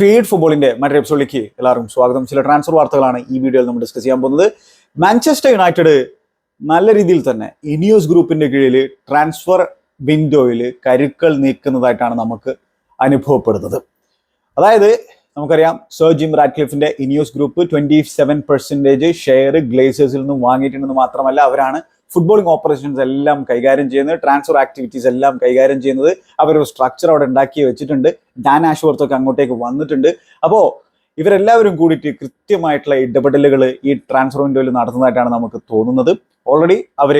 Feed ഫുട്ബോളിന്റെ മറ്റൊരു എപ്പിസോഡിലേക്ക് എല്ലാവർക്കും സ്വാഗതം. ചില ട്രാൻസ്ഫർ വാർത്തകളാണ് ഈ വീഡിയോയിൽ നമ്മൾ ഡിസ്കസ് ചെയ്യാൻ പോകുന്നത്. മാഞ്ചസ്റ്റർ യുണൈറ്റഡ് നല്ല രീതിയിൽ തന്നെ ഇനിയോസ് ഗ്രൂപ്പിന്റെ കീഴിൽ ട്രാൻസ്ഫർ വിൻഡോയിൽ കരുക്കൾ നീക്കുന്നതായിട്ടാണ് നമുക്ക് അനുഭവപ്പെടുന്നത്. അതായത് നമുക്കറിയാം sir Jim റാറ്റ്ലിഫിന്റെ Ineos group twenty seven percentage share ഗ്ലേസേഴ്സിൽ നിന്നും വാങ്ങിയിട്ടുണ്ടെന്ന് മാത്രമല്ല അവരാണ് ഫുട്ബോളിംഗ് ഓപ്പറേഷൻസ് എല്ലാം കൈകാര്യം ചെയ്യുന്നത് ട്രാൻസ്ഫർ ആക്ടിവിറ്റീസ് എല്ലാം കൈകാര്യം ചെയ്യുന്നത് അവരൊരു സ്ട്രക്ചർ അവിടെ ഉണ്ടാക്കി വെച്ചിട്ടുണ്ട്. ഡാൻ ആഷ്വർത്തൊക്കെ അങ്ങോട്ടേക്ക് വന്നിട്ടുണ്ട്. അപ്പോൾ ഇവരെല്ലാവരും കൂടിയിട്ട് കൃത്യമായിട്ടുള്ള ഇടപെടലുകൾ ഈ ട്രാൻസ്ഫർ വിൻഡോയിൽ നടത്തുന്നതായിട്ടാണ് നമുക്ക് തോന്നുന്നത്. ഓൾറെഡി അവർ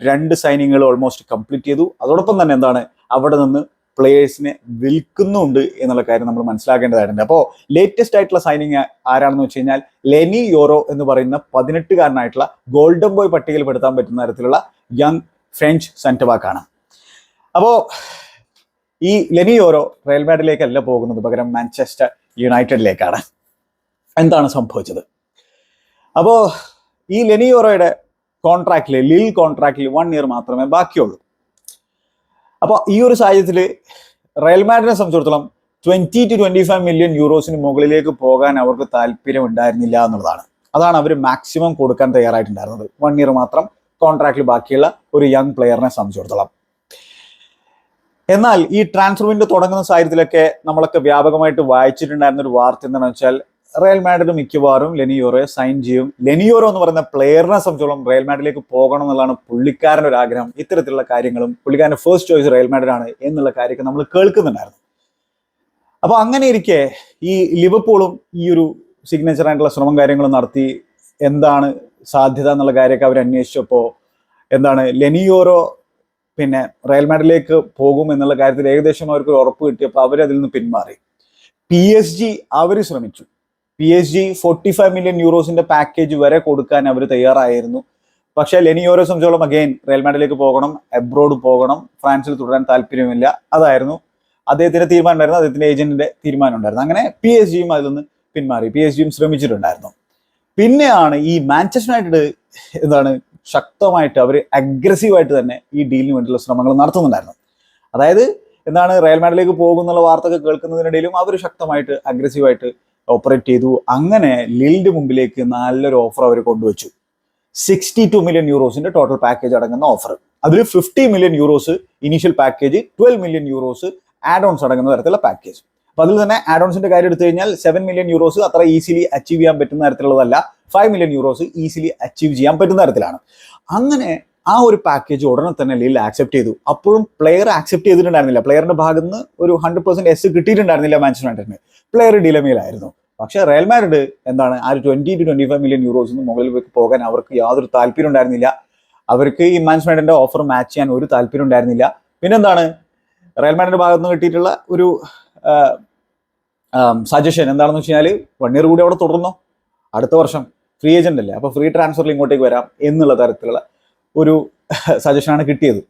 രണ്ട് സൈനിങ്ങുകൾ ഓൾമോസ്റ്റ് കംപ്ലീറ്റ് ചെയ്തു. അതോടൊപ്പം തന്നെ എന്താണ്? അവിടെ നിന്ന് പ്ലേയേഴ്സിനെ വിൽക്കുന്നുണ്ട് എന്നുള്ള കാര്യം നമ്മൾ മനസ്സിലാക്കേണ്ടതായിട്ടുണ്ട്. അപ്പോൾ ലേറ്റസ്റ്റ് ആയിട്ടുള്ള സൈനിങ് ആരാണെന്ന് വെച്ച് കഴിഞ്ഞാൽ ലെനി യോറോ എന്ന് പറയുന്ന പതിനെട്ടുകാരനായിട്ടുള്ള ഗോൾഡൻ ബോയ് പട്ടികയിൽ പെടുത്താൻ പറ്റുന്ന തരത്തിലുള്ള യങ് ഫ്രഞ്ച് സെന്റർബാക്കാണ് അപ്പോൾ ഈ ലെനി യോറോ റയൽ പോകുന്നത് പകരം മാഞ്ചസ്റ്റർ യുണൈറ്റഡിലേക്കാണ് എന്താണ് സംഭവിച്ചത്? അപ്പോൾ ഈ ലെനി യോറോയുടെ കോൺട്രാക്റ്റിൽ ലിൽ കോൺട്രാക്റ്റിൽ വൺ ഇയർ മാത്രമേ ബാക്കിയുള്ളൂ. അപ്പോൾ ഈ ഒരു സാഹചര്യത്തിൽ റയൽ മാഡ്രിനെ സംബന്ധിച്ചിടത്തോളം twenty two twenty five million യൂറോസിന് മുകളിലേക്ക് പോകാൻ അവർക്ക് താല്പര്യം ഉണ്ടായിരുന്നില്ല എന്നുള്ളതാണ്. അതാണ് അവർ മാക്സിമം കൊടുക്കാൻ തയ്യാറായിട്ടുണ്ടായിരുന്നത്. വൺ ഇയർ മാത്രം കോൺട്രാക്റ്റിൽ ബാക്കിയുള്ള ഒരു യങ് പ്ലെയറിനെ സംബന്ധിച്ചിടത്തോളം. എന്നാൽ ഈ ട്രാൻസ്ഫർ വിൻഡോ തുടങ്ങുന്ന സാഹചര്യത്തിലൊക്കെ നമ്മളൊക്കെ വ്യാപകമായിട്ട് വായിച്ചിട്ടുണ്ടായിരുന്ന ഒരു വാർത്ത എന്താണെന്ന് വെച്ചാൽ റയൽ മാഡ്രിഡ് മിക്കവാറും ലെനിയോറോയെ സൈൻ ചെയ്യും ലെനിയോറോ എന്ന് പറയുന്ന പ്ലെയറിനെ സംബന്ധിച്ചോളം റയൽ മാഡിലേക്ക് പോകണം എന്നുള്ളതാണ് പുള്ളിക്കാരന്റെ ഒരു ആഗ്രഹം. ഇത്തരത്തിലുള്ള കാര്യങ്ങളും പുള്ളിക്കാരന്റെ ഫസ്റ്റ് ചോയ്സ് റയൽ മാഡ്രിഡ് ആണ് എന്നുള്ള കാര്യമൊക്കെ നമ്മൾ കേൾക്കുന്നുണ്ടായിരുന്നു. അപ്പോൾ അങ്ങനെ ഇരിക്കെ ഈ ലിവർപൂളും ഈ ഒരു സിഗ്നേച്ചർ ആയിട്ടുള്ള ശ്രമം കാര്യങ്ങളും നടത്തി എന്താണ് സാധ്യത എന്നുള്ള കാര്യമൊക്കെ അവർ അന്വേഷിച്ചപ്പോൾ എന്താണ് ലെനിയോറോ പിന്നെ റയൽ മാഡിലേക്ക് പോകും എന്നുള്ള കാര്യത്തിൽ ഏകദേശം അവർക്ക് ഉറപ്പ് കിട്ടിയപ്പോൾ അവർ നിന്ന് പിന്മാറി. പി എസ് ജി അവർ ശ്രമിച്ചു. P S G forty five million യൂറോസിന്റെ package വരെ കൊടുക്കാൻ അവർ തയ്യാറായിരുന്നു. പക്ഷേ ലെനിയോരെ സംബന്ധിച്ചോളം അഗെയിൻ റയൽ മാഡ്രിഡിലേക്ക് പോകണം എബ്രോഡ് പോകണം ഫ്രാൻസിൽ തുടരാൻ താല്പര്യമില്ല. അതായിരുന്നു അദ്ദേഹത്തിന്റെ തീരുമാനമുണ്ടായിരുന്നു അദ്ദേഹത്തിന്റെ ഏജന്റിന്റെ തീരുമാനം ഉണ്ടായിരുന്നു അങ്ങനെ പി എസ് ജിയും അതിൽ പിന്മാറി. പി എസ് ജിയും ശ്രമിച്ചിട്ടുണ്ടായിരുന്നു. പിന്നെയാണ് ഈ മാഞ്ചസ്റ്റർ യുണൈറ്റഡ് എന്താണ് ശക്തമായിട്ട് അവർ അഗ്രസീവായിട്ട് തന്നെ ഈ ഡീലിന് വേണ്ടിയുള്ള ശ്രമങ്ങൾ നടത്തുന്നുണ്ടായിരുന്നു. അതായത് എന്താണ് റയൽ മാഡ്രിഡിലേക്ക് പോകുന്നുള്ള വാർത്തകൾ കേൾക്കുന്നതിനിടയിലും അവർ ശക്തമായിട്ട് അഗ്രസീവായിട്ട് ഓപ്പറേറ്റ് ചെയ്തു. അങ്ങനെ ലിൽഡ് മുമ്പിലേക്ക് നല്ലൊരു ഓഫർ അവർ കൊണ്ടുവച്ചു. സിക്സ്റ്റി ടു മില്യൺ യൂറോസിന്റെ ടോട്ടൽ പാക്കേജ് അടങ്ങുന്ന ഓഫർ അതിൽ fifty million euros initial package twelve million euros add ons അടങ്ങുന്ന തരത്തിലുള്ള പാക്കേജ് അപ്പൊ അതിൽ തന്നെ ആഡ് ഓൺസിന്റെ കാര്യം എടുത്തു കഴിഞ്ഞാൽ സെവൻ മില്യൺ യൂറോസ് അത്ര ഈസിലി അച്ചീവ് ചെയ്യാൻ പറ്റുന്ന തരത്തിലുള്ളതല്ല. Five million euros easily achieve ചെയ്യാൻ പറ്റുന്ന തരത്തിലാണ്. അങ്ങനെ ആ ഒരു പാക്കേജ് ഉടനെ തന്നെ ലീൽ ആക്സെപ്റ്റ് ചെയ്തു. അപ്പോഴും പ്ലെയർ ആക്സെപ്റ്റ് ചെയ്തിട്ടുണ്ടായിരുന്നില്ല. പ്ലെയറിന്റെ ഭാഗത്ത് നിന്ന് ഒരു ഹൺഡ്രഡ് പെർസെന്റ് എസ് കിട്ടിയിട്ടുണ്ടായിരുന്നില്ല മാഞ്ചസ്റ്റർ യുണൈറ്റഡിന് പ്ലെയർ ഡിലമയിലായിരുന്നു പക്ഷെ റയൽ മാഡ്രിഡ് എന്താണ് ആ ഒരു twenty two twenty five million euros നിന്ന് മുകളിലേക്ക് പോകാൻ അവർക്ക് യാതൊരു താല്പര്യം ഉണ്ടായിരുന്നില്ല. അവർക്ക് ഈ മാഞ്ചസ്റ്റർ യുണൈറ്റഡിന്റെ ഓഫർ മാച്ച് ചെയ്യാൻ ഒരു താല്പര്യം ഉണ്ടായിരുന്നില്ല. പിന്നെന്താണ് റയൽ മാഡ്രിഡിന്റെ ഭാഗത്ത് നിന്ന് കിട്ടിയിട്ടുള്ള ഒരു സജഷൻ എന്താണെന്ന് വെച്ച് കഴിഞ്ഞാൽ വൺ ഇയർ കൂടി അവിടെ തുടർന്നോ? അടുത്ത വർഷം ഫ്രീ ഏജന്റ് അല്ലേ? അപ്പൊ ഫ്രീ ട്രാൻസ്ഫറിൽ ഇങ്ങോട്ടേക്ക് വരാം എന്നുള്ള തരത്തിലുള്ള ഒരു സജഷനാണ് കിട്ടിയത്.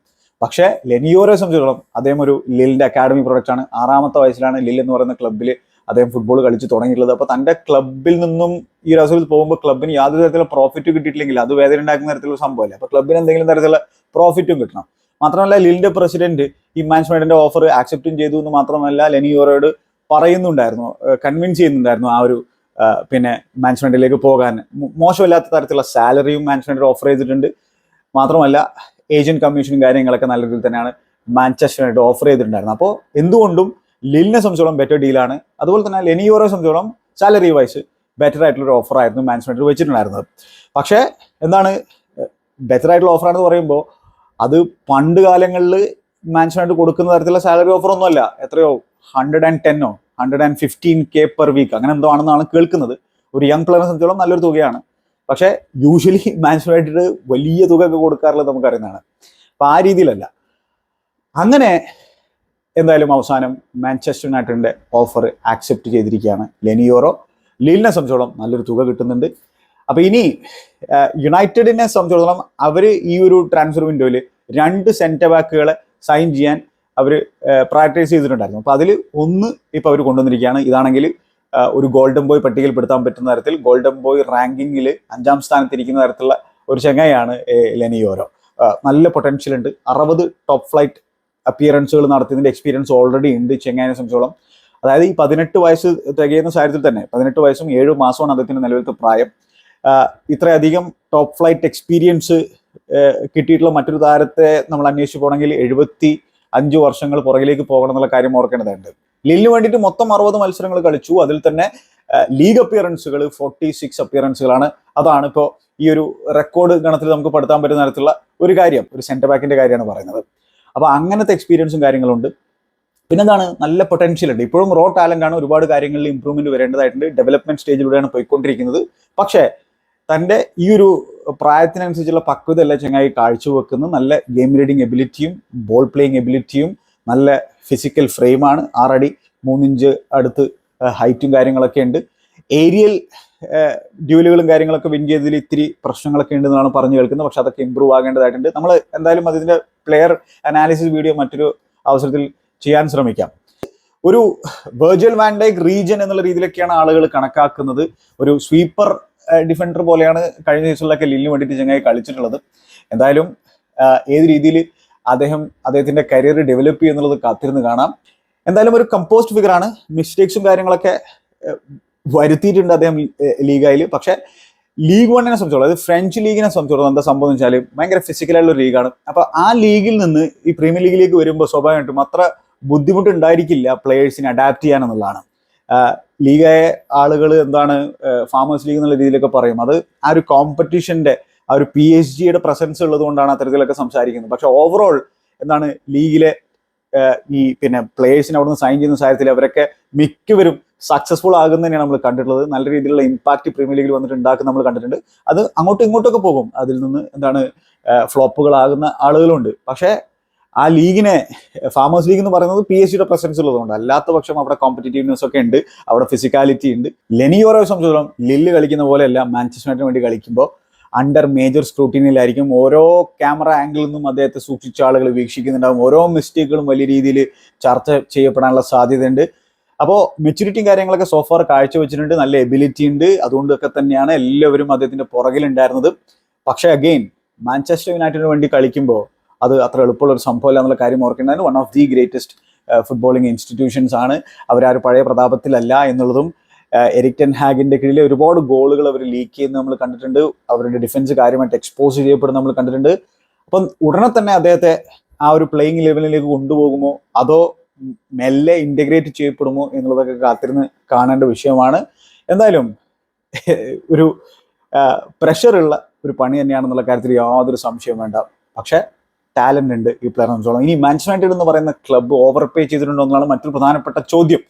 പക്ഷേ ലെനിയോരെ സംബന്ധിച്ചിടത്തോളം അദ്ദേഹം ഒരു ലില്ലിന്റെ അക്കാഡമി പ്രൊഡക്റ്റ് ആണ്. ആറാമത്തെ വയസ്സിലാണ് ലിൽ എന്ന് പറയുന്ന ക്ലബ്ബിൽ അദ്ദേഹം ഫുട്ബോൾ കളിച്ച് തുടങ്ങിയിട്ടുള്ളത്. അപ്പൊ തന്റെ ക്ലബിൽ നിന്നും ഈ അവസരത്തിൽ പോകുമ്പോൾ ക്ലബിന് യാതൊരു തരത്തിലുള്ള പ്രോഫിറ്റ് കിട്ടിയിട്ടില്ലെങ്കിൽ അത് വേദന ഉണ്ടാക്കുന്ന തരത്തിലുള്ള സംഭവമല്ല. അപ്പൊ ക്ലബിന് എന്തെങ്കിലും തരത്തിലുള്ള പ്രോഫിറ്റും കിട്ടണം. മാത്രമല്ല ലിലിന്റെ പ്രസിഡന്റ് ഈ മാനേജ്മെന്റിന്റെ ഓഫർ ആക്സെപ്റ്റും ചെയ്തു എന്ന് മാത്രമല്ല ലെനിയോറോട് പറയുന്നുണ്ടായിരുന്നു കൺവിൻസ് ചെയ്യുന്നുണ്ടായിരുന്നു ആ ഒരു പിന്നെ മാനേജ്മെന്റിലേക്ക് പോകാൻ. മോശമില്ലാത്ത തരത്തിലുള്ള സാലറിയും മാനേജ്മെന്റ് ഓഫർ ചെയ്തിട്ടുണ്ട്. മാത്രമല്ല ഏജന്റ് കമ്മീഷനും കാര്യങ്ങളൊക്കെ നല്ല രീതിയിൽ തന്നെയാണ് മാഞ്ചസ്റ്റർ യുണൈറ്റഡ് ഓഫർ ചെയ്തിട്ടുണ്ടായിരുന്നത്. അപ്പോൾ എന്തുകൊണ്ടും ലിലിനെ സംബന്ധിച്ചോളം ബെറ്റർ ഡീലാണ് അതുപോലെ തന്നെ ലെനിയോറെ സംബന്ധിച്ചോളം സാലറി വൈസ് ബെറ്റർ ആയിട്ടുള്ള ഒരു ഓഫർ ആയിരുന്നു മാനേജ്മെന്റ് വെച്ചിട്ടുണ്ടായിരുന്നത്. പക്ഷേ എന്താണ് ബെറ്റർ ആയിട്ടുള്ള ഓഫർ ആണെന്ന് പറയുമ്പോൾ അത് പണ്ട് കാലങ്ങളിൽ മാനേജ്മെന്റ് കൊടുക്കുന്ന തരത്തിലുള്ള സാലറി ഓഫർ ഒന്നുമല്ല. എത്രയോ hundred and ടെന്നോ hundred and fifteen K per week അങ്ങനെ എന്തോ ആണെന്നാണ് കേൾക്കുന്നത്. ഒരു യങ് പ്ലെയറിനെ സംബന്ധിച്ചോളം നല്ലൊരു തുകയാണ്. പക്ഷേ യൂഷ്വലി മാനേജ്മെന്റിന് വലിയ തുക ഒക്കെ കൊടുക്കാറുള്ളത് നമുക്കറിയുന്നതാണ്. അപ്പം ആ രീതിയിലല്ല. അങ്ങനെ എന്തായാലും അവസാനം മാഞ്ചസ്റ്റർ യുണൈറ്റഡിന്റെ ഓഫർ ആക്സെപ്റ്റ് ചെയ്തിരിക്കുകയാണ് ലെനിയോറോ. ലീലിനെ സംബന്ധിച്ചോളം നല്ലൊരു തുക കിട്ടുന്നുണ്ട്. അപ്പോൾ ഇനി യുണൈറ്റഡിനെ സംബന്ധിച്ചോളം അവർ ഈ ഒരു ട്രാൻസ്ഫർ വിൻഡോയിൽ രണ്ട് സെന്റർ ബാക്കുകളെ സൈൻ ചെയ്യാൻ അവർ പ്രയോറിറ്റൈസ് ചെയ്തിട്ടുണ്ടായിരുന്നു. അപ്പോൾ അതിൽ ഒന്ന് ഇപ്പോൾ അവർ കൊണ്ടുവന്നിരിക്കുകയാണ്. ഇതാണെങ്കിൽ ഒരു ഗോൾഡൻ ബോയ് പട്ടികയിൽപ്പെടുത്താൻ പറ്റുന്ന തരത്തിൽ ഗോൾഡൻ ബോയ് റാങ്കിങ്ങിൽ അഞ്ചാം സ്ഥാനത്തിരിക്കുന്ന തരത്തിലുള്ള ഒരു ചെങ്ങയാണ് ലെനിയോരോ നല്ല പൊട്ടൻഷ്യൽ ഉണ്ട്. അറുപത് ടോപ്പ് ഫ്ലൈറ്റ് അപ്പിയറൻസുകൾ നടത്തിയതിന്റെ എക്സ്പീരിയൻസ് ഓൾറെഡി ഉണ്ട് ചെങ്ങായിനെ സംബന്ധിച്ചോളം. അതായത് ഈ പതിനെട്ട് വയസ്സ് തികയുന്ന സാഹചര്യത്തിൽ തന്നെ പതിനെട്ട് വയസ്സും ഏഴ് മാസമാണ് അദ്ദേഹത്തിന്റെ നിലവിലത്തെ പ്രായം. ഇത്രയധികം ടോപ്പ് ഫ്ലൈറ്റ് എക്സ്പീരിയൻസ് കിട്ടിയിട്ടുള്ള മറ്റൊരു താരത്തെ നമ്മൾ അന്വേഷിച്ച് പോകണമെങ്കിൽ എഴുപത്തി അഞ്ച് വർഷങ്ങൾ പുറകിലേക്ക് പോകണം എന്നുള്ള കാര്യം ഓർക്കേണ്ടതുണ്ട്. ലില്ലിന് വേണ്ടിയിട്ട് മൊത്തം അറുപത് മത്സരങ്ങൾ കളിച്ചു. അതിൽ തന്നെ ലീഗ് അപ്പിയറൻസുകൾ ഫോർട്ടി സിക്സ് അപ്പിയറൻസുകളാണ് അതാണ് ഇപ്പോൾ ഈ ഒരു റെക്കോർഡ് ഗണത്തിൽ നമുക്ക് പെടുത്താൻ പറ്റുന്ന തരത്തിലുള്ള ഒരു കാര്യം ഒരു സെന്റർ ബാക്കിന്റെ കാര്യമാണ് പറയുന്നത്. അപ്പോൾ അങ്ങനത്തെ എക്സ്പീരിയൻസും കാര്യങ്ങളുണ്ട്. പിന്നെന്താണ്? നല്ല പൊട്ടൻഷ്യൽ ഉണ്ട്. ഇപ്പോഴും റോ ടാലന്റ് ആണ് ഒരുപാട് കാര്യങ്ങളിൽ ഇമ്പ്രൂവ്മെന്റ് വരേണ്ടതായിട്ടുണ്ട്. ഡെവലപ്മെന്റ് സ്റ്റേജിലൂടെയാണ് പോയിക്കൊണ്ടിരിക്കുന്നത്. പക്ഷേ തന്റെ ഈ ഒരു പ്രായത്തിനനുസരിച്ചുള്ള പക്വതയല്ല ചങ്ങായി കാഴ്ചവെക്കുന്നത്. നല്ല ഗെയിം റീഡിങ് എബിലിറ്റിയും ബോൾ പ്ലേയിങ് എബിലിറ്റിയും നല്ല ഫിസിക്കൽ ഫ്രെയിമാണ് ആറടി മൂന്നിഞ്ച് അടുത്ത് ഹൈറ്റും കാര്യങ്ങളൊക്കെ ഉണ്ട്. ഏരിയൽ ഡ്യൂലുകളും കാര്യങ്ങളൊക്കെ വിൻ ചെയ്തതിൽ ഇത്തിരി പ്രശ്നങ്ങളൊക്കെ ഉണ്ടെന്നാണ് പറഞ്ഞു കേൾക്കുന്നത്. പക്ഷെ അതൊക്കെ ഇമ്പ്രൂവ് ആകേണ്ടതായിട്ടുണ്ട്. നമ്മൾ എന്തായാലും അതിന്റെ പ്ലെയർ അനാലിസിസ് വീഡിയോ മറ്റൊരു അവസരത്തിൽ ചെയ്യാൻ ശ്രമിക്കാം. ഒരു വെർച്വൽ വാൻഡൈക്ക് റീജൻ എന്നുള്ള രീതിയിലൊക്കെയാണ് ആളുകൾ കണക്കാക്കുന്നത്. ഒരു സ്വീപ്പർ ഡിഫൻഡർ പോലെയാണ് കഴിഞ്ഞ ദിവസങ്ങളിലൊക്കെ ലില്ലിന് വേണ്ടിയിട്ട് ചങ്ങായി കളിച്ചിട്ടുള്ളത്. എന്തായാലും ഏത് രീതിയിൽ അദ്ദേഹം അദ്ദേഹത്തിന്റെ കരിയർ ഡെവലപ്പ് ചെയ്യുന്നുള്ളത് കാത്തിരുന്ന് കാണാം. എന്തായാലും ഒരു കമ്പോസ്റ്റ് ഫിഗർ ആണ്. മിസ്റ്റേക്സും കാര്യങ്ങളൊക്കെ വരുത്തിയിട്ടുണ്ട് അദ്ദേഹം ലീഗായിൽ പക്ഷേ ലീഗ് വണ്ണിനെ സംബന്ധിച്ചോളം അതായത് ഫ്രഞ്ച് ലീഗിനെ സംബന്ധിച്ചോളം എന്താ സംഭവം എന്ന് വെച്ചാൽ ഭയങ്കര ഫിസിക്കലായിട്ടുള്ള ലീഗാണ് അപ്പൊ ആ ലീഗിൽ നിന്ന് ഈ പ്രീമിയർ ലീഗിലേക്ക് വരുമ്പോൾ സ്വാഭാവികമായിട്ടും അത്ര ബുദ്ധിമുട്ടുണ്ടായിരിക്കില്ല പ്ലേയേഴ്സിനെ അഡാപ്റ്റ് ചെയ്യാനെന്നുള്ളതാണ് ലീഗായ ആളുകൾ എന്താണ് ഫാമേഴ്സ് ലീഗ് എന്നുള്ള രീതിയിലൊക്കെ പറയും. അത് ആ ഒരു കോമ്പറ്റീഷന്റെ ആ ഒരു പി എച്ച് ജിയുടെ പ്രസൻസ് ഉള്ളത് കൊണ്ടാണ് അത്തരത്തിലൊക്കെ സംസാരിക്കുന്നത്. പക്ഷെ ഓവറോൾ എന്താണ് ലീഗിലെ ഈ പിന്നെ പ്ലേയേഴ്സിനെ അവിടുന്ന് സൈൻ ചെയ്യുന്ന സാഹചര്യത്തിൽ അവരൊക്കെ മിക്കവരും സക്സസ്ഫുൾ ആകുന്നതന്നെയാണ് നമ്മൾ കണ്ടിട്ടുള്ളത്. നല്ല രീതിയിലുള്ള ഇമ്പാക്ട് പ്രീമിയർ ലീഗിൽ വന്നിട്ട് ഉണ്ടാക്കുന്ന നമ്മൾ കണ്ടിട്ടുണ്ട്. അത് അങ്ങോട്ടും ഇങ്ങോട്ടൊക്കെ പോകും. അതിൽ നിന്ന് എന്താണ് ഫ്ലോപ്പുകളാകുന്ന ആളുകളുണ്ട്. പക്ഷേ ആ ലീഗിനെ ഫാമേഴ്സ് ലീഗ് എന്ന് പറയുന്നത് പി എസ് സിയുടെ പ്രസൻസ് ഉള്ളതുകൊണ്ട് അല്ലാത്ത പക്ഷം അവിടെ കോമ്പറ്റേറ്റീവ്നെസ് ഒക്കെ ഉണ്ട് അവിടെ ഫിസിക്കാലിറ്റി ഉണ്ട്. ലെനിയോറോ സംബന്ധിച്ചിടത്തോളം ലില്ല് കളിക്കുന്ന പോലെയല്ല മാഞ്ചസ്റ്റർ വേണ്ടി കളിക്കുമ്പോൾ അണ്ടർ മേജർ സ്ക്രൂട്ടിനിയിലായിരിക്കും ഓരോ ക്യാമറ ആംഗിളിൽ നിന്നും അദ്ദേഹത്തെ സൂക്ഷിച്ച ആളുകൾ വീക്ഷിക്കുന്നുണ്ടാവും. ഓരോ മിസ്റ്റേക്കുകളും വലിയ രീതിയിൽ ചർച്ച ചെയ്യപ്പെടാനുള്ള സാധ്യതയുണ്ട്. അപ്പോൾ മെച്യൂരിറ്റിയും കാര്യങ്ങളൊക്കെ സോഫാർ കാഴ്ചവെച്ചിട്ടുണ്ട്. നല്ല എബിലിറ്റി ഉണ്ട്. അതുകൊണ്ടൊക്കെ തന്നെയാണ് എല്ലാവരും അദ്ദേഹത്തിന്റെ പുറകിലുണ്ടായിരുന്നത്. പക്ഷേ അഗെയിൻ മാഞ്ചസ്റ്റർ യുണൈറ്റഡിന് വേണ്ടി കളിക്കുമ്പോൾ അത് അത്ര എളുപ്പമുള്ള ഒരു സംഭവമല്ല എന്നുള്ള കാര്യം ഓർക്കേണ്ടതാണ് one of the greatest footballing institutions ആണ്. അവരാരും പഴയ പ്രതാപത്തിലല്ല എന്നുള്ളതും എരിക് ടെൻ ഹാഗിന്റെ കീഴിൽ ഒരുപാട് ഗോളുകൾ അവർ ലീക്ക് ചെയ്യുന്നത് നമ്മൾ കണ്ടിട്ടുണ്ട്. അവരുടെ ഡിഫൻസ് കാര്യമായിട്ട് എക്സ്പോസ് ചെയ്യപ്പെടുന്നത് നമ്മൾ കണ്ടിട്ടുണ്ട്. അപ്പം ഉടനെ തന്നെ അദ്ദേഹത്തെ ആ ഒരു പ്ലേയിങ് ലെവലിലേക്ക് കൊണ്ടുപോകുമോ? അതോ മെല്ലെ ഇന്റഗ്രേറ്റ് ചെയ്യപ്പെടുമോ എന്നുള്ളതൊക്കെ കാത്തിരുന്ന് കാണേണ്ട വിഷയമാണ്. എന്തായാലും ഒരു പ്രഷറുള്ള ഒരു പണി തന്നെയാണെന്നുള്ള കാര്യത്തിൽ യാതൊരു സംശയവും വേണ്ട. പക്ഷെ ടാലന്റ് ഉണ്ട് ഈ പ്ലെയർ ഇനി മാൻസ് യുണൈറ്റഡ് എന്ന് പറയുന്ന ക്ലബ്ബ് ഓവർ പേ ചെയ്തിട്ടുണ്ടോ എന്നുള്ളതാണ് മറ്റൊരു പ്രധാനപ്പെട്ട ചോദ്യം.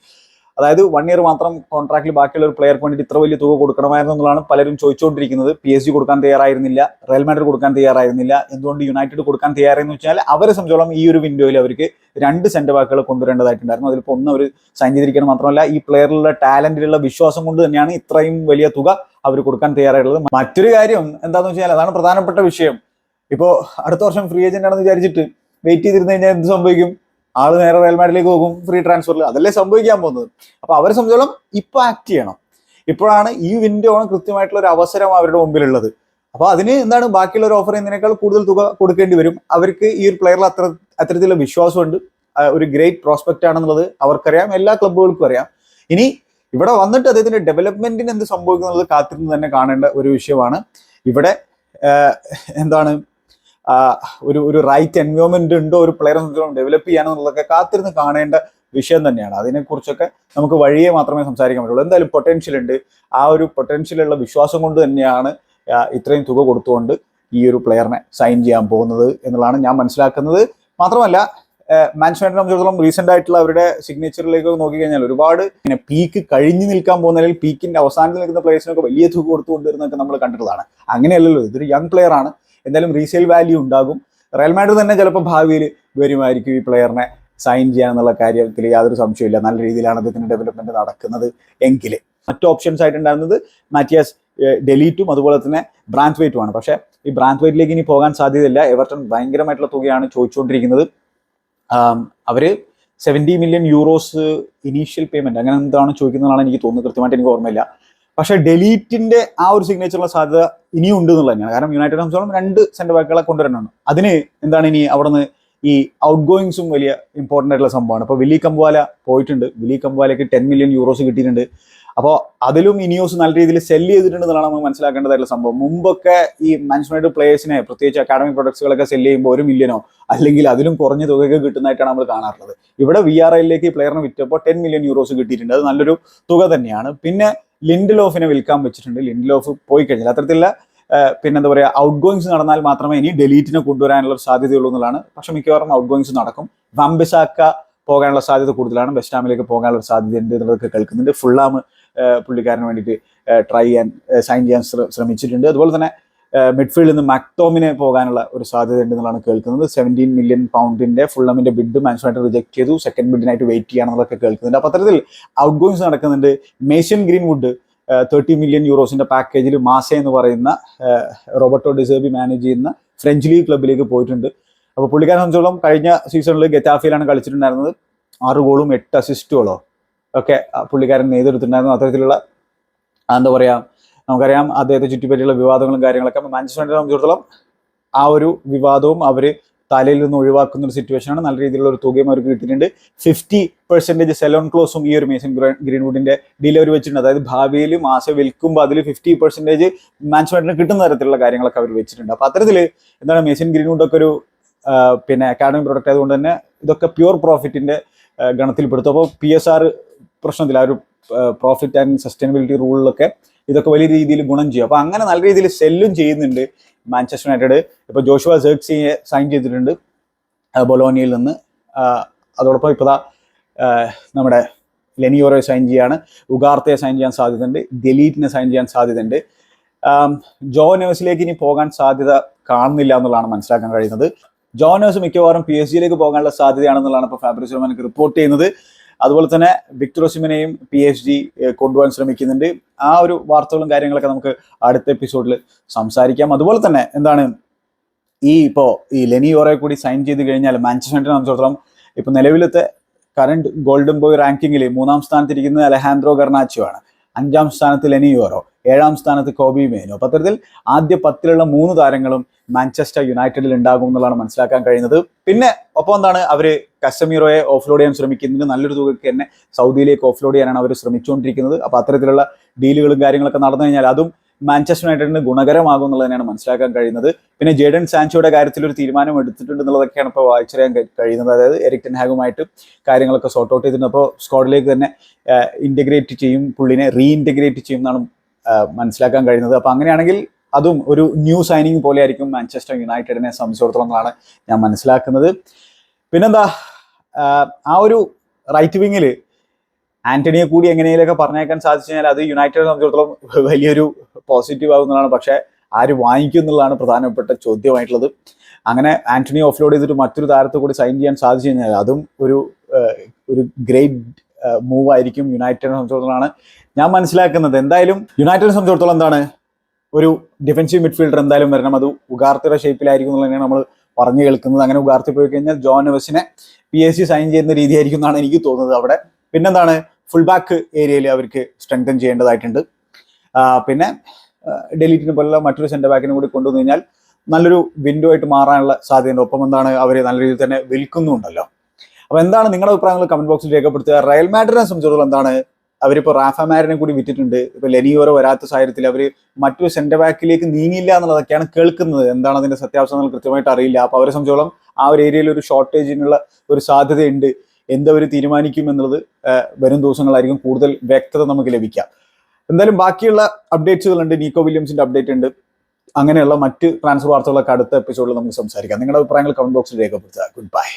അതായത് വൺ ഇയർ മാത്രം കോൺട്രാക്റ്റിൽ ബാക്കിയുള്ള ഒരു പ്ലെയർക്ക് വേണ്ടിയിട്ട് ഇത്ര വലിയ തുക കൊടുക്കണമായിരുന്നു എന്നുള്ളതാണ് പലരും ചോദിച്ചുകൊണ്ടിരിക്കുന്നത്. പി എസ് ജി കൊടുക്കാൻ തയ്യാറായിരുന്നില്ല റയൽ മാഡ്രിഡ് കൊടുക്കാൻ തയ്യാറായിരുന്നില്ല എന്തുകൊണ്ട് യുണൈറ്റഡ് കൊടുക്കാൻ തയ്യാറായെന്ന് വെച്ചാൽ അവരെ സംബന്ധിച്ചോളം ഈ ഒരു വിൻഡോയിൽ അവർക്ക് രണ്ട് സെന്റർ ബാക്കുകൾ കൊണ്ടുവരേണ്ടതായിട്ടുണ്ടായിരുന്നു. അതിലിപ്പോൾ ഒന്ന് അവർ സൈൻ ചെയ്തിരിക്കണം മാത്രമല്ല ഈ പ്ലെയറിലുള്ള ടാലന്റിലുള്ള വിശ്വാസം കൊണ്ട് തന്നെയാണ് ഇത്രയും വലിയ തുക അവർ കൊടുക്കാൻ തയ്യാറായിട്ടുള്ളത്. മറ്റൊരു കാര്യം എന്താണെന്ന് വെച്ചാൽ അതാണ് പ്രധാനപ്പെട്ട വിഷയം. ഇപ്പോൾ അടുത്ത വർഷം ഫ്രീ ഏജന്റ് ആണെന്ന് വിചാരിച്ചിട്ട് വെയിറ്റ് ചെയ്തിരുന്നു കഴിഞ്ഞാൽ എന്ത് സംഭവിക്കും? ആൾ നേരെ റയൽ മാഡിലേക്ക് പോകും ഫ്രീ ട്രാൻസ്ഫറിൽ അതല്ലേ സംഭവിക്കാൻ പോകുന്നത്. അപ്പൊ അവരെ സംബന്ധിച്ചോളം ഇപ്പൊ ആക്ട് ചെയ്യണം. ഇപ്പോഴാണ് ഈ വിൻഡോ ആണ് കൃത്യമായിട്ടുള്ള ഒരു അവസരം അവരുടെ മുമ്പിലുള്ളത്. അപ്പൊ അതിന് എന്താണ് ബാക്കിയുള്ള ഒരു ഓഫർ ചെയ്യുന്നതിനേക്കാൾ കൂടുതൽ തുക കൊടുക്കേണ്ടി വരും? അവർക്ക് ഈ ഒരു പ്ലെയറിൽ അത്ര അത്തരത്തിലുള്ള വിശ്വാസമുണ്ട്. ഒരു ഗ്രേറ്റ് പ്രോസ്പെക്റ്റ് ആണെന്നുള്ളത് അവർക്കറിയാം. എല്ലാ ക്ലബുകൾക്കും അറിയാം. ഇനി ഇവിടെ വന്നിട്ട് അദ്ദേഹത്തിന്റെ ഡെവലപ്മെന്റിന് എന്ത് സംഭവിക്കുന്നുള്ളത് കാത്തിരുന്ന് തന്നെ കാണേണ്ട ഒരു വിഷയമാണ്. ഇവിടെ എന്താണ് ഒരു ഒരു റൈറ്റ് എൻവയോൺമെന്റ് ഉണ്ടോ ഒരു പ്ലെയറെ ഡെവലപ്പ് ചെയ്യാനെന്നുള്ളതൊക്കെ കാത്തിരുന്ന് കാണേണ്ട വിഷയം തന്നെയാണ്. അതിനെക്കുറിച്ചൊക്കെ നമുക്ക് വഴിയെ മാത്രമേ സംസാരിക്കാൻ പറ്റുള്ളൂ. എന്തായാലും പൊട്ടൻഷ്യൽ ഉണ്ട്. ആ ഒരു പൊട്ടൻഷ്യലുള്ള വിശ്വാസം കൊണ്ട് തന്നെയാണ് ഇത്രയും തുക കൊടുത്തുകൊണ്ട് ഈ ഒരു പ്ലെയറിനെ സൈൻ ചെയ്യാൻ പോകുന്നത് എന്നുള്ളതാണ് ഞാൻ മനസ്സിലാക്കുന്നത്. മാത്രമല്ല മാൻസ്മാനെ സംബന്ധിച്ചിടത്തോളം റീസെന്റ് ആയിട്ടുള്ള അവരുടെ സിഗ്നേച്ചറിലേക്ക് നോക്കിക്കഴിഞ്ഞാൽ ഒരുപാട് പിന്നെ പീക്ക് കഴിഞ്ഞു നിൽക്കാൻ പോകുന്ന അല്ലെങ്കിൽ പീക്കിന്റെ അവസാനത്തിൽ നിൽക്കുന്ന പ്ലേയേഴ്സിനൊക്കെ വലിയ തുക കൊടുത്തു കൊണ്ടുവരുന്നതൊക്കെ നമ്മൾ കണ്ടിട്ടുള്ളതാണ്. അങ്ങനെയല്ലല്ലോ ഇതൊരു യങ് പ്ലെയർ ആണ്. എന്തായാലും റീസെയിൽ വാല്യൂ ഉണ്ടാകും. റയൽ മാഡ്രിഡ് തന്നെ ചിലപ്പോൾ ഭാവിയിൽ വരുമായിരിക്കും ഈ പ്ലെയറിനെ സൈൻ ചെയ്യാനുള്ള കാര്യത്തിൽ യാതൊരു സംശയമില്ല നല്ല രീതിയിലാണ് അദ്ദേഹത്തിന്റെ ഡെവലപ്മെന്റ് നടക്കുന്നത് എങ്കിൽ മറ്റു ഓപ്ഷൻസ് ആയിട്ടുണ്ടായിരുന്നത് മാറ്റിയാസ് ഡെലീറ്റും അതുപോലെ തന്നെ ബ്രാൻഡ് വെയിറ്റുമാണ് പക്ഷേ ഈ ബ്രാൻഡ് വെയിറ്റിലേക്ക് ഇനി പോകാൻ സാധ്യതയില്ല. എവർട്ടൺ ഭയങ്കരമായിട്ടുള്ള തുകയാണ് ചോദിച്ചുകൊണ്ടിരിക്കുന്നത്. അവർ seventy million euros initial payment അങ്ങനെ എന്താണ് ചോദിക്കുന്നതാണ് എനിക്ക് തോന്നുന്നത്. കൃത്യമായിട്ട് എനിക്ക് ഓർമ്മയില്ല. പക്ഷേ ഡെലീറ്റിന്റെ ആ ഒരു സിഗ്നേച്ചറുള്ള സാധ്യത ഇനിയും ഉണ്ട് എന്നുള്ളത് തന്നെയാണ്. കാരണം യുണൈറ്റഡ് സംബന്ധിച്ചോളം രണ്ട് സെന്റർ ബാക്കുകളെ കൊണ്ടുവരണം അതിന് എന്താണ് ഇനി അവിടെ നിന്ന് ഈ ഔട്ട് ഗോയിങ്സും വലിയ ഇമ്പോർട്ടന്റ് ആയിട്ടുള്ള സംഭവമാണ്. ഇപ്പോൾ വില്ലി കംവാല പോയിട്ടുണ്ട്. വില്ലി കംവാലയ്ക്ക് ടെൻ മില്യൺ യൂറോസ് കിട്ടിയിട്ടുണ്ട്. അപ്പോൾ അതിലും ഇനിയോസ് നല്ല രീതിയിൽ സെൽ ചെയ്തിട്ടുണ്ടെന്നാണ് നമ്മൾ മനസ്സിലാക്കേണ്ടതായിട്ടുള്ള സംഭവം. മുമ്പൊക്കെ ഈ മാനേജ്മെന്റ് പ്ലേയേഴ്സിനെ പ്രത്യേകിച്ച് അക്കാഡമിക് പ്രൊഡക്ട്സുകളൊക്കെ സെൽ ചെയ്യുമ്പോൾ ഒരു മില്യനോ അല്ലെങ്കിൽ അതിലും കുറഞ്ഞ തുകയൊക്കെ കിട്ടുന്നതായിട്ടാണ് നമ്മൾ കാണാറുള്ളത്. ഇവിടെ വി ആർ ഐയിലേക്ക് പ്ലെയറിനെ വിറ്റപ്പോൾ ടെൻ മില്യൺ യൂറോസ് കിട്ടിയിട്ടുണ്ട്. അത് നല്ലൊരു തുക തന്നെയാണ്. പിന്നെ ലിൻഡലോഫിനെ വിൽക്കാൻ വെച്ചിട്ടുണ്ട്. ലിൻഡലോഫ് പോയി കഴിഞ്ഞാൽ അത്തരത്തിലുള്ള പിന്നെന്താ പറയുക ഔട്ട് ഗോയിങ്സ് നടന്നാൽ മാത്രമേ ഇനി ഡെലീറ്റിനെ കൊണ്ടുവരാനുള്ള സാധ്യതയുള്ളൂ എന്നുള്ളതാണ്. പക്ഷെ മിക്കവാറും ഔട്ട് ഗോയിങ്സ് നടക്കും. വംബിസാക്ക പോകാനുള്ള സാധ്യത കൂടുതലാണ്. വെസ്റ്റ് ഹാമിലേക്ക് പോകാനുള്ള സാധ്യത ഉണ്ട് എന്നുള്ളതൊക്കെ കേൾക്കുന്നുണ്ട്. ഫുള്ളാം പുള്ളിക്കാരന് വേണ്ടിയിട്ട് ട്രൈ ചെയ്യാൻ സൈൻ ചെയ്യാൻ ശ്രമിച്ചിട്ടുണ്ട്. അതുപോലെ തന്നെ മിഡ്ഫീൽഡിൽ നിന്ന് മാക്ടോമിനെ പോകാനുള്ള ഒരു സാധ്യത ഉണ്ട് എന്നുള്ളതാണ് കേൾക്കുന്നത്. സെവന്റീൻ മില്യൺ പൗണ്ടിന്റെ ഫുള്ളമിന്റെ ബിഡ് മാൻസുമായിട്ട് റിജക്ട് ചെയ്തു. സെക്കൻഡ് ബിഡിനായിട്ട് വെയിറ്റ് ചെയ്യാണെന്നൊക്കെ കേൾക്കുന്നുണ്ട്. അപ്പോൾ അത്തരത്തിൽ ഔട്ട് ഗോയിങ്സ് നടക്കുന്നുണ്ട് മേഷ്യൻ ഗ്രീൻവുഡ് തേർട്ടി മില്യൺ യൂറോസിന്റെ പാക്കേജിൽ മാസ എന്ന് പറയുന്ന റോബർട്ടോ ഡിസേബി മാനേജ് ചെയ്യുന്ന ഫ്രഞ്ച് ലീഗ് ക്ലബിലേക്ക് പോയിട്ടുണ്ട്. അപ്പോൾ പുള്ളിക്കാരെ സംബന്ധിച്ചോളം കഴിഞ്ഞ സീസണിൽ ഗെറ്റാഫിയിലാണ് കളിച്ചിട്ടുണ്ടായിരുന്നത്. ആറ് ഗോളും എട്ട് അസിസ്റ്റുകളോ ഒക്കെ പുള്ളിക്കാരൻ നെയ്തെടുത്തിട്ടുണ്ടായിരുന്നു അത്തരത്തിലുള്ള എന്താ പറയാ നമുക്കറിയാം അദ്ദേഹത്തെ ചുറ്റിപ്പറ്റിയുള്ള വിവാദങ്ങളും കാര്യങ്ങളൊക്കെ മാഞ്ചസ്റ്റർ യുണൈറ്റഡ് സംബന്ധിച്ചിടത്തോളം ആ ഒരു വിവാദവും അവർ തലയിൽ നിന്ന് ഒഴിവാക്കുന്ന ഒരു സിറ്റുവേഷനാണ് നല്ല രീതിയിലുള്ള ഒരു തുകയും അവർക്ക് കിട്ടിയിട്ടുണ്ട്. ഫിഫ്റ്റി പെർസെന്റേജ് സെലോൺ ക്ലോസും ഈ ഒരു മേസൺ ഗ്രീൻവുഡിന്റെ ഡീൽ വെച്ചിട്ടുണ്ട്. അതായത് ഭാവിയിൽ മാസം വിൽക്കുമ്പോൾ അതിൽ ഫിഫ്റ്റി പെർസെന്റേജ് മാൻസ്മെന്റിന് കിട്ടുന്ന തരത്തിലുള്ള കാര്യങ്ങളൊക്കെ അവർ വെച്ചിട്ടുണ്ട്. അപ്പൊ അത്തരത്തിൽ എന്താണ് മേസൺ ഗ്രീൻവുഡ് ഒക്കെ ഒരു പിന്നെ അക്കാഡമിക് പ്രൊഡക്റ്റ് ആയതുകൊണ്ട് തന്നെ ഇതൊക്കെ പ്യുവർ പ്രോഫിറ്റിന്റെ ഗണത്തിൽപ്പെടുത്തും. അപ്പോൾ പി എസ് ആർ പ്രശ്നത്തിൽ ആ ഒരു പ്രോഫിറ്റ് ആൻഡ് സസ്റ്റൈനബിലിറ്റി റൂളിലൊക്കെ ഇതൊക്കെ വലിയ രീതിയിൽ ഗുണം ചെയ്യും. അപ്പൊ അങ്ങനെ നല്ല രീതിയിൽ സെല്ലും ചെയ്യുന്നുണ്ട് മാഞ്ചസ്റ്റർ യുണൈറ്റഡ്. ഇപ്പൊ ജോഷുവ സെർക്സിയെ സൈൻ ചെയ്തിട്ടുണ്ട്. ബൊലോണിയയിൽ നിന്ന് അതോടൊപ്പം ഇപ്പതാ ആ, നമ്മുടെ ലെനിയോറോയെ സൈൻ ചെയ്യാണ്. ഉഗാർത്തയെ സൈൻ ചെയ്യാൻ സാധ്യതയുണ്ട്. ഡെലീറ്റിനെ സൈൻ ചെയ്യാൻ സാധ്യതയുണ്ട്. ജോ നേഴ്സിലേക്ക് ഇനി പോകാൻ സാധ്യത കാണുന്നില്ല എന്നുള്ളതാണ് മനസ്സിലാക്കാൻ കഴിയുന്നത്. ജോ നേഴ്സ് മിക്കവാറും പി എസ് ജിയിലേക്ക് പോകാനുള്ള സാധ്യതയാണെന്നുള്ളതാണ് ഇപ്പോൾ ഫാബ്രിസ് റഹ്മാനക്ക് റിപ്പോർട്ട് ചെയ്യുന്നത്. അതുപോലെ തന്നെ വിക്ടർ ഒസിമിനെയും പി എച്ച് ഡി കൊണ്ടുപോകാൻ ശ്രമിക്കുന്നുണ്ട്. ആ ഒരു വാർത്തകളും കാര്യങ്ങളൊക്കെ നമുക്ക് അടുത്ത എപ്പിസോഡിൽ സംസാരിക്കാം. അതുപോലെ തന്നെ എന്താണ് ഈ ഇപ്പോൾ ഈ ലെനിയോറെ കൂടി സൈൻ ചെയ്ത് കഴിഞ്ഞാൽ മാഞ്ചസ്റ്റർ യുണൈറ്റഡിനെ സംബന്ധിച്ചിടത്തോളം ഇപ്പൊ നിലവിലത്തെ കറണ്ട് ഗോൾഡൻ ബോയ് റാങ്കിങ്ങിൽ മൂന്നാം സ്ഥാനത്തിരിക്കുന്നത് അലഹാൻഡ്രോ ഗർണാച്ചോ ആണ്. അഞ്ചാം സ്ഥാനത്ത് ലെനിയോറോ ഏഴാം സ്ഥാനത്ത് കോബി മേനോ. പത്രത്തിൽ ആദ്യ പത്തിലുള്ള മൂന്ന് താരങ്ങളും മാഞ്ചസ്റ്റർ യുണൈറ്റഡിൽ ഉണ്ടാകും എന്നുള്ളതാണ് മനസ്സിലാക്കാൻ കഴിയുന്നത്. പിന്നെ ഒപ്പം എന്താണ് അവർ കസമീറോയെ ഓഫ്ലോഡ് ചെയ്യാൻ ശ്രമിക്കുന്നതിന് നല്ലൊരു തുകയ്ക്ക് തന്നെ സൗദിയിലേക്ക് ഓഫ്ലോഡ് ചെയ്യാനാണ് അവർ ശ്രമിച്ചുകൊണ്ടിരിക്കുന്നത്. അപ്പൊ അത്തരത്തിലുള്ള ഡീലുകളും കാര്യങ്ങളൊക്കെ നടന്നു കഴിഞ്ഞാൽ അതും മാഞ്ചസ്റ്റർ യുണൈറ്റഡിന് ഗുണകരമാകും എന്നുള്ളത് തന്നെയാണ് മനസ്സിലാക്കാൻ കഴിയുന്നത്. പിന്നെ ജേഡൻ സാൻചോയുടെ കാര്യത്തിൽ ഒരു തീരുമാനം എടുത്തിട്ടുണ്ട് എന്നുള്ളതൊക്കെയാണ് ഇപ്പോൾ വായിച്ചറിയാൻ കഴി- കഴിയുന്നത്. അതായത് എറിക് ടെൻഹാഗുമായിട്ട് കാര്യങ്ങളൊക്കെ സോർട്ട് ഔട്ട് ചെയ്തിട്ടുണ്ട്. അപ്പോൾ സ്ക്വാഡിലേക്ക് തന്നെ ഇന്റഗ്രേറ്റ് ചെയ്യും. പുള്ളിനെ റീഇന്റഗ്രേറ്റ് ചെയ്യും എന്നാണ് മനസ്സിലാക്കാൻ കഴിയുന്നത്. അപ്പൊ അങ്ങനെയാണെങ്കിൽ അതും ഒരു ന്യൂ സൈനിങ് പോലെ ആയിരിക്കും മാഞ്ചസ്റ്റർ യുണൈറ്റഡിനെ സംബന്ധിച്ചിടത്തോളം എന്നാണ് ഞാൻ മനസ്സിലാക്കുന്നത്. പിന്നെന്താ ആ, ഒരു റൈറ്റ് വിങ്ങിൽ ആന്റണിയെ കൂടി എങ്ങനെയൊക്കെ പറഞ്ഞേക്കാൻ സാധിച്ചു കഴിഞ്ഞാൽ അത് യുണൈറ്റഡിനെ സംബന്ധിച്ചിടത്തോളം വലിയൊരു പോസിറ്റീവ് ആകുന്നതാണ് പക്ഷേ ആര് വാങ്ങിക്കും എന്നുള്ളതാണ് പ്രധാനപ്പെട്ട ചോദ്യമായിട്ടുള്ളത്. അങ്ങനെ ആന്റണി ഓഫ്ലോഡ് ചെയ്തിട്ട് മറ്റൊരു താരത്തെ കൂടി സൈൻ ചെയ്യാൻ സാധിച്ചു കഴിഞ്ഞാൽ അതും ഒരു ഒരു ഗ്രേറ്റ് മൂവ് ആയിരിക്കും യുണൈറ്റഡിനെ സംബന്ധിച്ചിടത്തോളമാണ്. ഞാൻ മനസ്സിലാക്കുന്നത് എന്തായാലും യുണൈറ്റഡിനെ സംബന്ധിച്ചിടത്തോളം എന്താണ്? ഒരു ഡിഫൻസീവ് മിഡ്ഫീൽഡർ എന്തായാലും വരണം. അത് ഉഗാർത്തിയുടെ ഷേപ്പിലായിരിക്കും എന്നുള്ളതാണ് നമ്മൾ പറഞ്ഞു കേൾക്കുന്നത്. അങ്ങനെ ഉഗാർത്തി പോയി കഴിഞ്ഞാൽ ജോൺ നെവസിനെ പി എസ് സി സൈൻ ചെയ്യുന്ന രീതിയായിരിക്കും എന്നാണ് എനിക്ക് തോന്നുന്നത് അവിടെ. പിന്നെന്താണ്? ഫുൾ ബാക്ക് ഏരിയയിൽ അവർക്ക് സ്ട്രെങ്തൻ ചെയ്യേണ്ടതായിട്ടുണ്ട്. പിന്നെ ഡെലീറ്റിനെ പോലുള്ള മറ്റൊരു സെന്റർ ബാക്കിനെ കൂടി കൊണ്ടുവന്നു കഴിഞ്ഞാൽ നല്ലൊരു വിൻഡോ ആയിട്ട് മാറാനുള്ള സാധ്യതയുണ്ട്. ഒപ്പം എന്താണ്? അവർ നല്ല രീതിയിൽ തന്നെ വിൽക്കുന്നുണ്ടല്ലോ. അപ്പൊ എന്താണ് നിങ്ങളുടെ അഭിപ്രായങ്ങൾ? കമന്റ് ബോക്സിൽ രേഖപ്പെടുത്തുക. റയൽ മാഡറിനെ സംബന്ധിച്ചിടത്തോളം എന്താണ്? അവരിപ്പോ റാഫമാരിനെ കൂടി വിറ്റിട്ടുണ്ട്. ഇപ്പൊ ലെനിയോറോ വരാത്ത സാഹചര്യത്തിൽ അവർ മറ്റൊരു സെന്റർ ബാക്കിലേക്ക് നീങ്ങില്ല എന്നുള്ളതൊക്കെയാണ് കേൾക്കുന്നത്. എന്താണ് അതിന്റെ സത്യാവസ്ഥ കൃത്യമായിട്ട് അറിയില്ല. അപ്പൊ അവരെ സംബന്ധിച്ചോളം ആ ഒരു ഏരിയയിൽ ഒരു ഷോർട്ടേജിനുള്ള ഒരു സാധ്യതയുണ്ട്. എന്തവർ തീരുമാനിക്കും എന്നുള്ളത് വരും ദിവസങ്ങളായിരിക്കും കൂടുതൽ വ്യക്തത നമുക്ക് ലഭിക്കാം. എന്തായാലും ബാക്കിയുള്ള അപ്ഡേറ്റ്സുകളുണ്ട് നീക്കോ വില്യംസിന്റെ അപ്ഡേറ്റ് ഉണ്ട് അങ്ങനെയുള്ള മറ്റ് ട്രാൻസ്ഫർ വാർത്തകളൊക്കെ അടുത്ത എപ്പിസോഡിൽ നമുക്ക് സംസാരിക്കാം. നിങ്ങളുടെ അഭിപ്രായങ്ങൾ കമന്റ് ബോക്സിൽ രേഖപ്പെടുത്തുക. Good bye